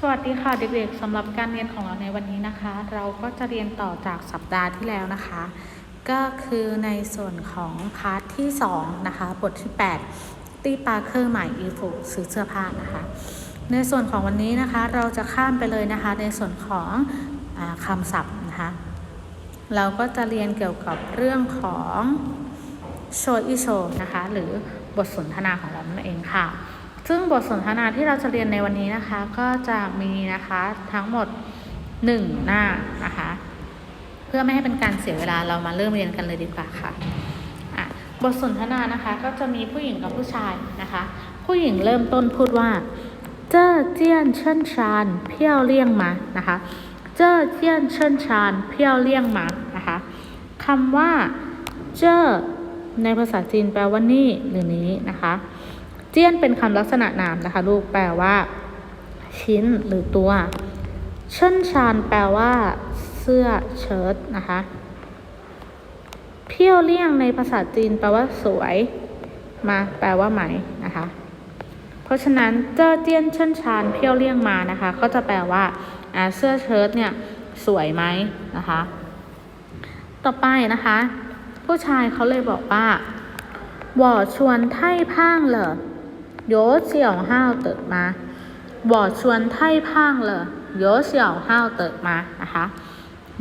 สวัสดีค่ะเด็กๆสำหรับการเรียนของเราในวันนี้นะคะ เราก็จะเรียนต่อจากสัปดาห์ที่แล้วนะคะ ก็คือในส่วนของพาร์ทที่2นะคะบทที่ 8 ตีปาเครื่องหมายอีฟูซื้อเสื้อผ้านะคะ ในส่วนของวันนี้นะคะเราจะข้ามไปเลยนะคะ ในส่วนของอคำศัพท์นะคะ เราก็จะเรียนเกี่ยวกับเรื่องของโชอิโชนะคะ หรือบทสนทนาของเรานั่นเองค่ะ ซึ่งบทสนทนาที่เราจะเรียนในวันนี้นะคะ ก็จะมีนะคะทั้งหมด 1 หน้านะคะ เพื่อไม่ให้เป็นการเสียเวลาเรามาเริ่มเรียนกันเลยดีกว่าค่ะะบทสนทนานะคะก็จะมีผู้หญิงกับผู้ชายนะคะ ผู้หญิงเริ่มต้นพูดว่า เจ้อเจียนเชิญชานเพี้ยวเลี่ยงมานะคะ เจ้อเจียนเชิญชานเพี้ยวเลี่ยงมานะคะคำว่า เจ้อในภาษาจีนแปลว่านี่หรือนี้นะคะ เจี้ยนเป็นคำลักษณะนามนะคะ ลูกแปลว่า ชิ้นหรือตัว เชิ่นชานแปลว่า เสื้อเชิ้ตนะคะเพี้ยวเลี่ยงในภาษาจีนแปลว่าสวยมาแปลว่าไหมนะคะ เพราะฉะนั้นเจ้าเจี้ยนเชิ่นชานเพี้ยวเลี่ยงมานะคะ ก็จะแปลว่าเสื้อเชิ้ตเนี่ยสวยไหมนะคะ ต่อไปนะคะ ผู้ชายเขาเลยบอกว่าว่อชวนไท่พ่างเหรอ 有小号的吗我穿太胖了有小号的吗นะคะ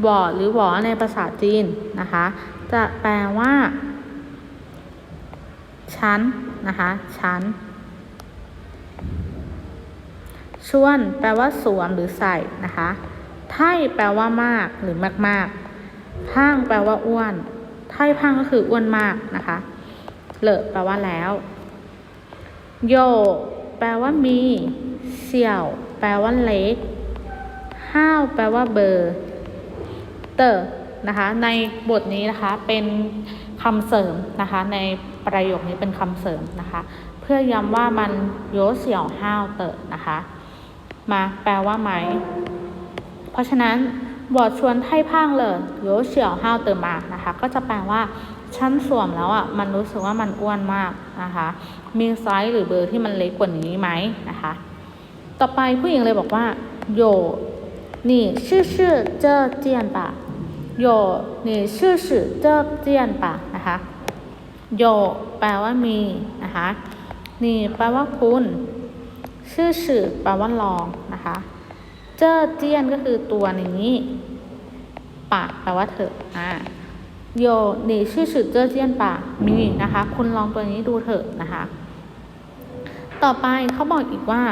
วอหรือหวอในภาษาจีนนะคะ จะแปลว่า ชั้นนะคะชั้น ชวน แปลว่าสวมหรือใส่นะคะ ไท่แปลว่ามากหรือมากมากๆพังแปลว่าอ้วน ไท่พังก็คืออ้วนมากนะคะ เลอะแปลว่าแล้ว โย แปลว่ามี เสี่ยว แปลว่าเล็ก ห้าว แปลว่าเบอร์ เตอร์นะคะ ในบทนี้นะคะ เป็นคำเสริมนะคะ ในประโยคนี้เป็นคำเสริมนะคะ เพื่อย้ำว่ามันโยเสี่ยวห้าวเตอร์นะคะ มาแปลว่าไหม เพราะฉะนั้น บอดชวนไท่พางเลยโยเสี่ยวห้าวเตอร์มานะคะ ก็จะแปลว่าฉันสวมแล้วอะมันรู้สึกว่ามันอ้วนมากนะคะ มีไซส์หรือเบอร์ที่มันเล็กกว่านี้ไหมนะคะ ต่อไปผู้หญิงเลยบอกว่าโยนี่ชื่อชื่อเจ้อเจียนปะโยนี่ชื่อชื่อเจ้อเจียนปะนะคะโยแปลว่ามีนะคะนี่แปลว่าคุณ ชื่อชื่อแปลว่าลองนะคะ เจ้อเจี้ยนก็คือตัวนี้ปะแปลว่าเถอะอ่าโยนี่ชื่อชื่อเจ้อเจี้ยนปะมีนะคะ คุณลองตัวนี้ดูเถอะนะคะ ต่อไปเขาบอกอีกว่า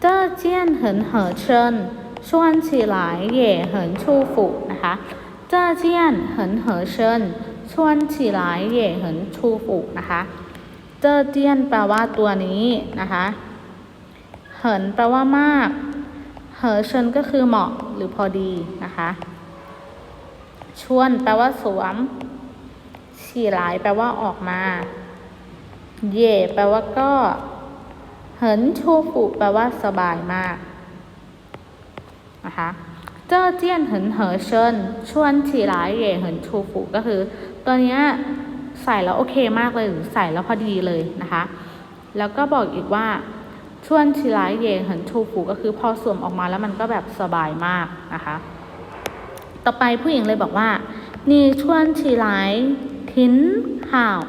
เจ้อเจี้ยนเหินเหอเชิญชวนฉีหลายเย่เหินชูฝูนะคะ เจ้อเจี้ยนเหินเหอเชิญชวนฉีหลายเย่เหินชูฝูนะคะ เจ้อเจี้ยนแปลว่าตัวนี้นะคะ เหินแปลว่ามาก เหอเชินก็คือเหมาะหรือพอดีนะคะ ชวนแปลว่าสวม ฉี่หลายแปลว่าออกมา เย่แปลว่าก็ เหินชูฟุแปลว่าสบายมากนะคะเจ้าเจี้ยนเหินเหอเชิญชวนฉี่หลายเย่เหินชูฟุก็คือ ตัวเนี้ยใส่แล้วโอเคมากเลยหรือใส่แล้วพอดีเลยนะคะ แล้วก็บอกอีกว่า ช่วนชิลายเยเหินชูผูก็คือพอสวมออกมาแล้วมันก็แบบสบายมากนะคะ ต่อไปผู้หญิงเลยบอกว่านี่ช่วนชิลาทิ้นห่าว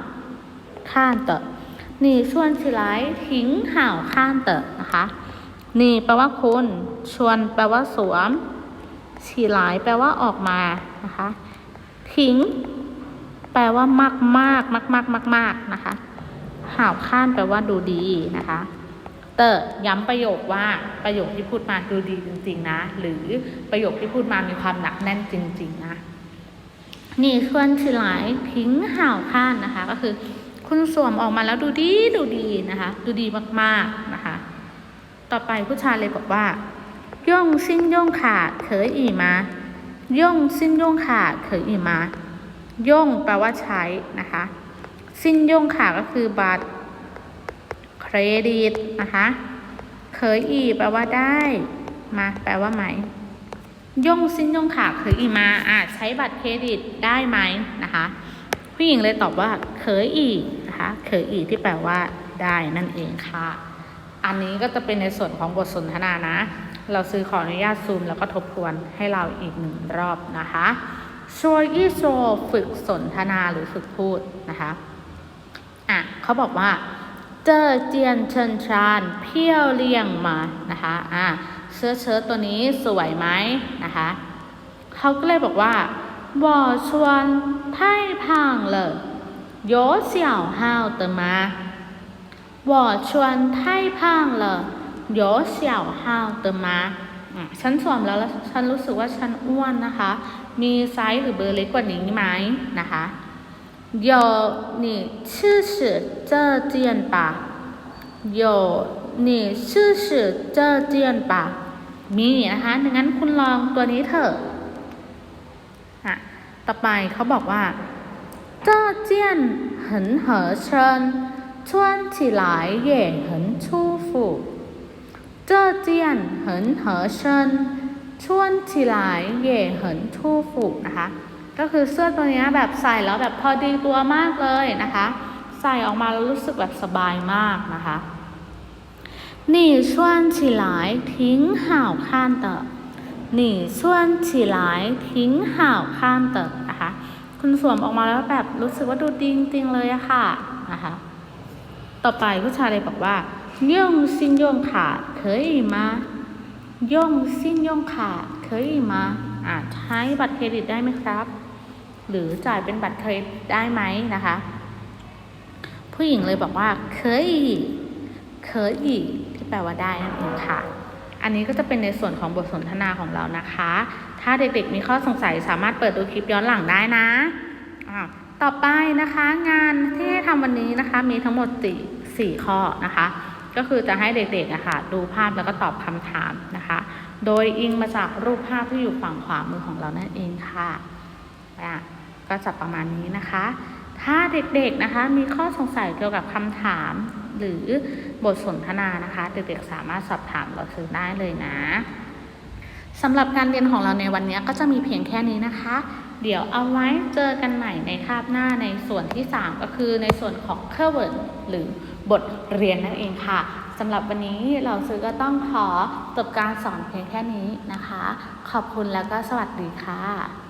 ข้านเตอะนี่ชวนชิลาทิ้งห่าวข้านเตอะนะคะ นี่แปลว่าคุณชวนแปลว่าสวมฉีหลาแปลว่าออกมานะคะทิ้ง แปลว่ามากมากมากมากมากมากนะคะ ห่าวข้านแปลว่าดูดีนะคะ เตอย้ำประโยคว่าประโยคที่พูดมาดูดีจริง ๆ นะ หรือประโยคที่พูดมามีความหนักแน่นจริง ๆ นะนี่ชวนฉลายทิ้งห่าวข้านนะคะ ก็คือคุณสวมออกมาแล้วดูดีดูดีนะคะ ดูดีมากๆนะคะ ต่อไปผู้ชายเลยบอกว่า ย่งสิ้นย่งขาดเขยอีมา ย่งสิ้นย่งขาดเขยอีมา ย่งแปลว่าใช้นะคะสิ้นย่งขาดก็คือบัตรเค รดิตนะคะเขยอีแปลว่าได้มาแปลว่าไหมย่งสิ้นย่งขาดเขยอีมาอะใช้บัตรเครดิตได้ไหมนะคะผู้หญิงเลยตอบว่าเคยอีนะคะเคยอีที่แปลว่าได้นั่นเองค่ะ อันนี้ก็จะเป็นในส่วนของบทสนทนานะ เราซื้อขออนุญาตซูมแล้วก็ทบทวนให้เราอีกหนึ่งรอบนะคะช่วยอีโซฝึกสนทนาหรือฝึกพูดนะคะอะเขาบอกว่า เจอเจียนเชิญชานเพี้ยวเลี่ยงมานะคะอ่าเสื้อเชิ้ตตัวนี้สวยไหมนะคะเขาก็เลยบอกว่าบ่อชวนไท่พังเลยโยเสี่ยวห้าวเตมาบ่อชวนไท่พังเลยโยเสี่ยวห้าวเตมาฉันสวมแล้วฉันรู้สึกว่าฉันอ้วนนะคะ มีไซส์หรือเบอร์เล็กกว่านี้ไหมนะคะ 有你试试这件吧有你试试这件吧มีนะคะดังนั้นคุณลองตัวนี้เถอะอ่ะต่อไปเขาบอกว่า这件很合身穿起来也很舒服这件很合身穿起来也很舒服นะคะ ก็คือเสื้อตัวเนี้ยแบบใส่แล้วแบบพอดีตัวมากเลยนะคะ ใส่ออกมาแล้วรู้สึกแบบสบายมากนะคะ你穿起来挺好看的你穿起来挺好看的นะคะคุณสวมออกมาแล้วแบบรู้สึกว่าดูดีจริงๆเลยอะค่ะนะคะต่อไปผู้ชายเลยบอกว่า用信用卡可以吗用信用卡可以吗อ่าใช้บัตรเครดิตได้ไหมครับ หรือจ่ายเป็นบัตรเครดิตได้ไหมนะคะ ผู้หญิงเลยบอกว่าเคยเคยที่แปลว่าได้นั่นเองค่ะ อันนี้ก็จะเป็นในส่วนของบทสนทนาของเรานะคะ ถ้าเด็กๆมีข้อสงสัยสามารถเปิดดูคลิปย้อนหลังได้นะอ่าต่อไปนะคะงานที่ให้ทำวันนี้นะคะมีทั้งหมดสี่สี่ข้อนะคะก็คือจะให้เด็กๆอะค่ะดูภาพแล้วก็ตอบคำถามนะคะ โดยอิงมาจากรูปภาพที่อยู่ฝั่งขวามือของเรานั่นเองค่ะอะ ก็จะประมาณนี้นะคะ ถ้าเด็กๆนะคะมีข้อสงสัยเกี่ยวกับคำถาม หรือบทสนทนานะคะ เด็กๆสามารถสอบถามเราซื้อได้เลยนะสำหรับการเรียนของเราในวันนี้ก็จะมีเพียงแค่นี้นะคะ เดี๋ยวเอาไว้เจอกันใหม่ในคาบหน้าในส่วนที่ 3 ก็คือในส่วนของเคอร์เวิร์ดหรือบทเรียนนั่นเองค่ะสำหรับวันนี้เราซื้อก็ต้องขอจบการสอนเพียงแค่นี้นะคะ ขอบคุณแล้วก็สวัสดีค่ะ